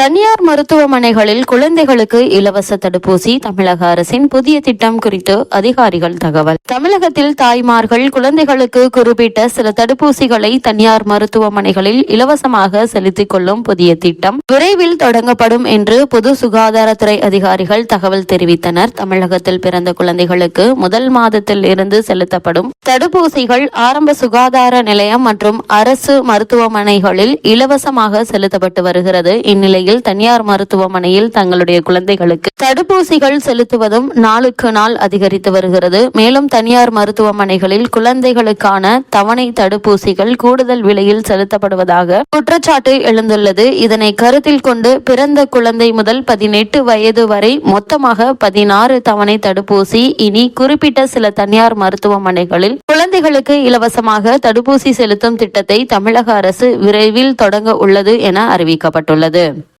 தனியார் மருத்துவமனைகளில் குழந்தைகளுக்கு இலவச தடுப்பூசி தமிழக அரசின் புதிய திட்டம் குறித்து அதிகாரிகள் தகவல். தமிழகத்தில் தாய்மார்கள் குழந்தைகளுக்கு குறிப்பிட்ட சில தடுப்பூசிகளை தனியார் மருத்துவமனைகளில் இலவசமாக செலுத்திக் கொள்ளும் புதிய திட்டம் விரைவில் தொடங்கப்படும் என்று பொது சுகாதாரத்துறை அதிகாரிகள் தகவல் தெரிவித்தனர். தமிழகத்தில் பிறந்த குழந்தைகளுக்கு முதல் மாதத்தில் இருந்து செலுத்தப்படும் தடுப்பூசிகள் ஆரம்ப சுகாதார நிலையம் மற்றும் அரசு மருத்துவமனைகளில் இலவசமாக செலுத்தப்பட்டு வருகிறது. இந்நிலையில் தனியார் மருத்துவமனையில் தங்களுடைய குழந்தைகளுக்கு தடுப்பூசிகள் செலுத்துவதும் நாளுக்கு நாள் அதிகரித்து வருகிறது. மேலும் தனியார் மருத்துவமனைகளில் குழந்தைகளுக்கான தவணை தடுப்பூசிகள் கூடுதல் விலையில் செலுத்தப்படுவதாக குற்றச்சாட்டு எழுந்துள்ளது. இதனை கருத்தில் கொண்டு பிறந்த குழந்தை முதல் பதினெட்டு வயது வரை மொத்தமாக பதினாறு தவணை தடுப்பூசி இனி குறிப்பிட்ட சில தனியார் மருத்துவமனைகளில் குழந்தைகளுக்கு இலவசமாக தடுப்பூசி செலுத்தும் திட்டத்தை தமிழக அரசு விரைவில் தொடங்க உள்ளது என அறிவிக்கப்பட்டுள்ளது.